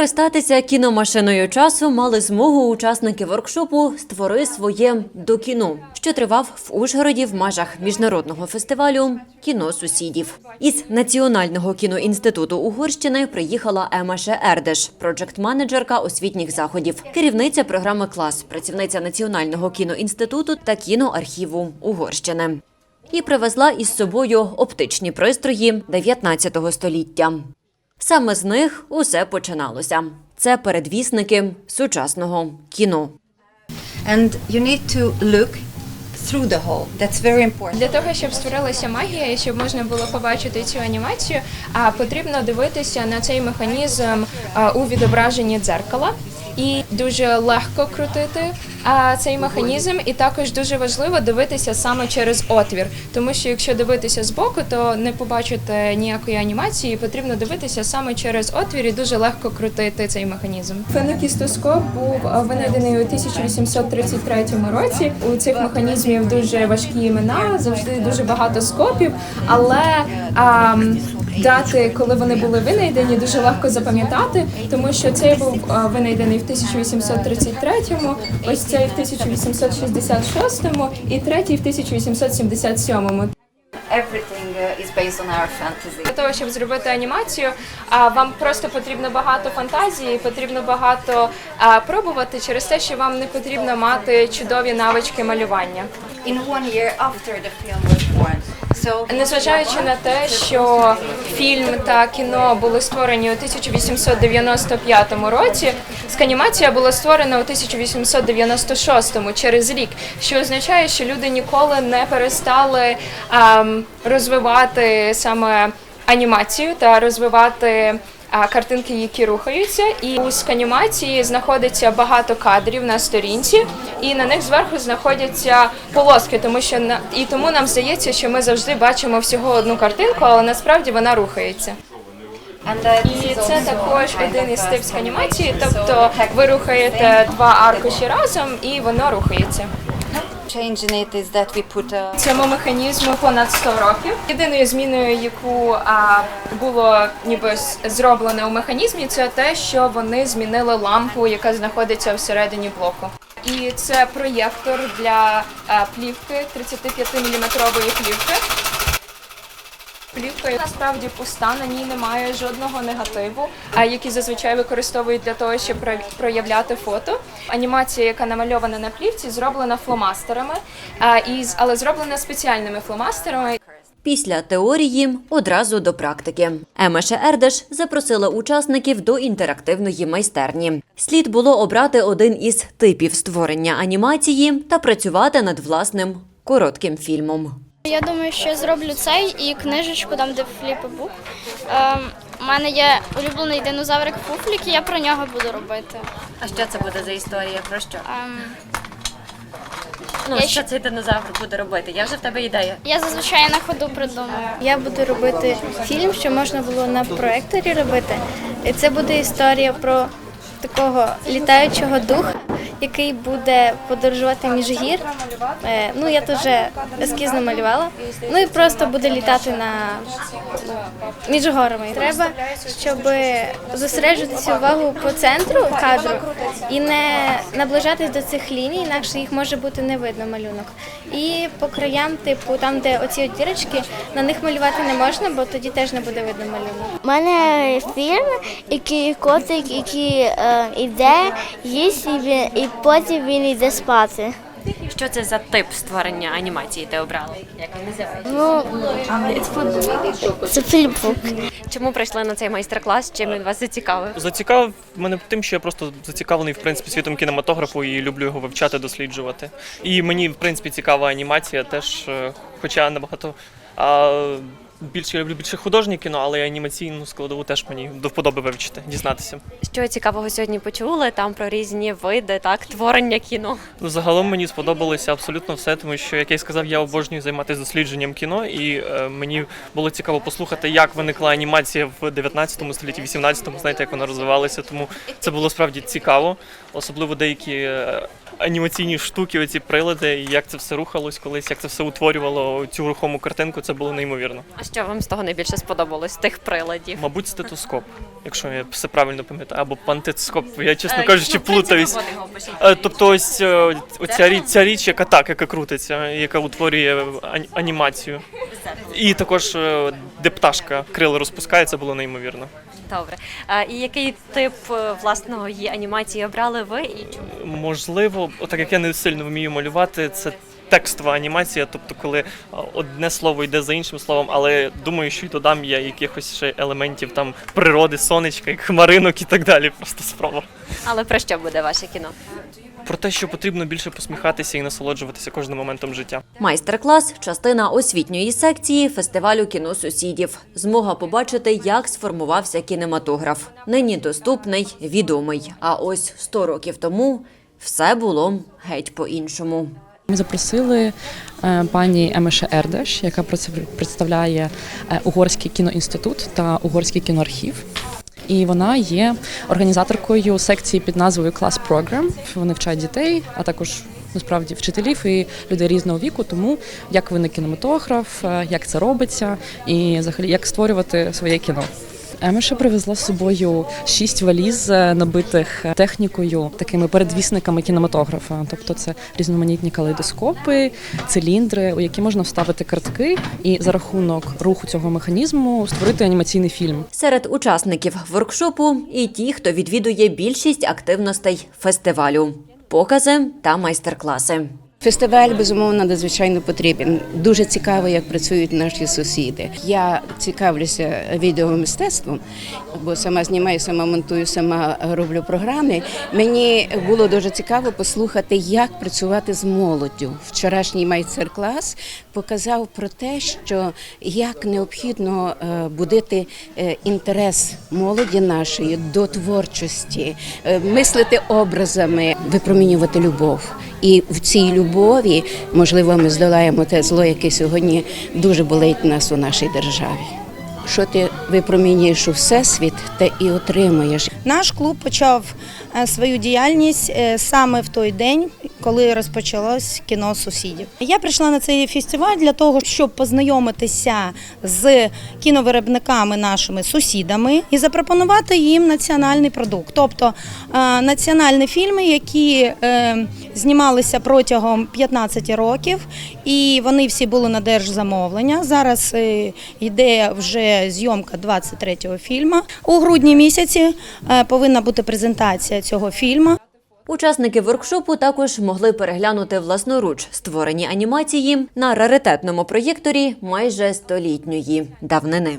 Скористатися кіномашиною часу мали змогу учасники воркшопу Створи своє до кіно, що тривав в Ужгороді в межах міжнародного фестивалю Кіно сусідів. Із Національного кіноінституту Угорщини приїхала Ема Шеердеш, проджект-менеджерка освітніх заходів, керівниця програми клас, працівниця Національного кіноінституту та кіноархіву Угорщини. І привезла із собою оптичні пристрої 19 століття. Саме з них усе починалося. Це передвісники сучасного кіно. and you need to look through the hole. That's very important. Для того, щоб створилася магія і щоб можна було побачити цю анімацію, а потрібно дивитися на цей механізм у відображенні дзеркала. І дуже легко крутити цей механізм, і також дуже важливо дивитися саме через отвір, тому що якщо дивитися збоку, то не побачите ніякої анімації. Потрібно дивитися саме через отвір і дуже легко крутити цей механізм. Фенокістоскоп був а, винайдений у 1833 році. У цих механізмів дуже важкі імена, завжди дуже багато скопів, але а, дати, коли вони були винайдені, дуже легко запам'ятати, тому що цей був винайдений в 1833-му, ось цей в 1866-му і третій в 1877-му. everything uh, is based on our fantasy. Для того, щоб зробити анімацію, вам просто потрібно багато фантазії, потрібно багато пробувати через те, що вам не потрібно мати чудові навички малювання. In one year after the film was Незважаючи на те, що фільм та кіно були створені у 1895 році, сканімація була створена у 1896 через рік, що означає, що люди ніколи не перестали ем, розвивати саме анімацію та розвивати. Картинки, які рухаються, і у сканімації знаходиться багато кадрів на сторінці, і на них зверху знаходяться полоски, тому що на і тому нам здається, що ми завжди бачимо всього одну картинку, але насправді вона рухається. І це також один із a тип сканімації, тобто ви рухаєте два аркуші разом і воно рухається. Цьому механізму понад 100 років. Єдиною зміною, яку а, було ніби зроблено у механізмі, це те, що вони змінили лампу, яка знаходиться всередині блоку. І це проєктор для а, плівки 35-мм плівки. Плівка насправді пуста, на ній немає жодного негативу, а які зазвичай використовують для того, щоб проявляти фото. Анімація, яка намальована на плівці, зроблена фломастерами, але зроблена спеціальними фломастерами. Після теорії одразу до практики. Ема Шеердеш запросила учасників до інтерактивної майстерні. Слід було обрати один із типів створення анімації та працювати над власним коротким фільмом. Я думаю, що я зроблю цей і книжечку, там де фліпебук. Ем, у мене є улюблений динозаврик Фуфлік, і я про нього буду робити. А що це буде за історія? Про що? Ем, Ну, Я що ще- цей динозавр буде робити? Я вже в тебе ідея. я зазвичай на ходу придумую. Я буду робити фільм, що можна було на проекторі робити. І це буде історія про такого літаючого духа, який буде подорожувати між гір. Е, ну, я тут вже ескізно малювала. Ну і просто буде літати на між горами. Треба, щоб зосереджуватися увагу по центру кадру і не наближатись до цих ліній, інакше їх може бути не видно малюнок. І по краям, типу, там, де оці дірочки, на них малювати не можна, бо тоді теж не буде видно малюнок. У мене фільм, який котик, який е, йде, їсть, і потім він йде спати. Що це за тип створення анімації ти обрала? Як він називається? Ну, це фільмбук. Чому прийшли на цей майстер-клас? Чим він вас зацікавив? Зацікавив мене тим, що я просто зацікавлений в принципі світом кінематографу і люблю його вивчати, досліджувати. І мені в принципі цікава анімація, теж, е, хоча набагато. А, більше я люблю більше художнє кіно, але й анімаційну складову теж мені до вподоби вивчити, дізнатися. Що цікавого сьогодні почули? Там про різні види, так, творення кіно. Ну, загалом мені сподобалося абсолютно все, тому що, як я й сказав, я обожнюю займатися дослідженням кіно, і е, мені було цікаво послухати, як виникла анімація в 19 столітті, 18 знаєте, як вона розвивалася. Тому це було справді цікаво. Особливо деякі е, анімаційні штуки, оці прилади, як це все рухалось колись, як це все утворювало цю рухому картинку, це було неймовірно. А що вам з того найбільше сподобалось тих приладів? Мабуть, стетоскоп, якщо я все правильно пам'ятаю, або пантетоскоп. Я, чесно Е, кажучи, ну, плутаюсь. Е, Тобто ось е, оця річ, ця річ, яка так, яка крутиться, яка утворює ан- анімацію. І також де пташка крила розпускає, це було неймовірно. Добре. А, і який тип власного її анімації обрали ви і чому? Можливо, так як я не сильно вмію малювати, це текстова анімація, тобто коли одне слово йде за іншим словом, але думаю, що й додам я якихось ще елементів там природи, сонечка, хмаринок і так далі. Просто спроба. Але про що буде ваше кіно? Про те, що потрібно більше посміхатися і насолоджуватися кожним моментом життя. Майстер-клас частина освітньої секції фестивалю кіно сусідів. Змога побачити, як сформувався кінематограф. Нині доступний, відомий. А ось 100 років тому все було геть по-іншому. Ми запросили е, пані Емеше Ердеш, яка представляє е, Угорський кіноінститут та Угорський кіноархів. І вона є організаторкою секції під назвою Class Program. Вони вчать дітей, а також насправді вчителів і людей різного віку. Тому як виник кінематограф, е, як це робиться, і взагалі як створювати своє кіно. Емеша привезла з собою шість валіз, е, набитих технікою, такими передвісниками кінематографа. Тобто це різноманітні калейдоскопи, циліндри, у які можна вставити картки, і за рахунок руху цього механізму створити анімаційний фільм. Серед учасників воркшопу і ті, хто відвідує більшість активностей фестивалю, покази та майстер-класи. Фестиваль безумовно надзвичайно потрібен. Дуже цікаво, як працюють наші сусіди. Я цікавлюся відеомистецтвом, бо сама знімаю, сама монтую, сама роблю програми. Мені було дуже цікаво послухати, як працювати з молоддю. Вчорашній майстер-клас показав про те, що як необхідно е, будити е, інтерес молоді нашої до творчості, е, мислити образами, випромінювати любов. І в цій любові, можливо, ми здолаємо те зло, яке сьогодні дуже болить нас у нашій державі. Що ти випромінюєш у всесвіт, те і отримуєш. Наш клуб почав е, свою діяльність е, саме в той день, коли розпочалось кіно сусідів. Я прийшла на цей фестиваль для того, щоб познайомитися з кіновиробниками, нашими сусідами, і запропонувати їм національний продукт, тобто е, національні фільми, які е, знімалися протягом 15 років, і вони всі були на держзамовлення. Зараз е, йде вже зйомка 23-го фільму. У грудні місяці повинна бути презентація цього фільму. Учасники воркшопу також могли переглянути власноруч створені анімації на раритетному проєкторі майже столітньої давнини.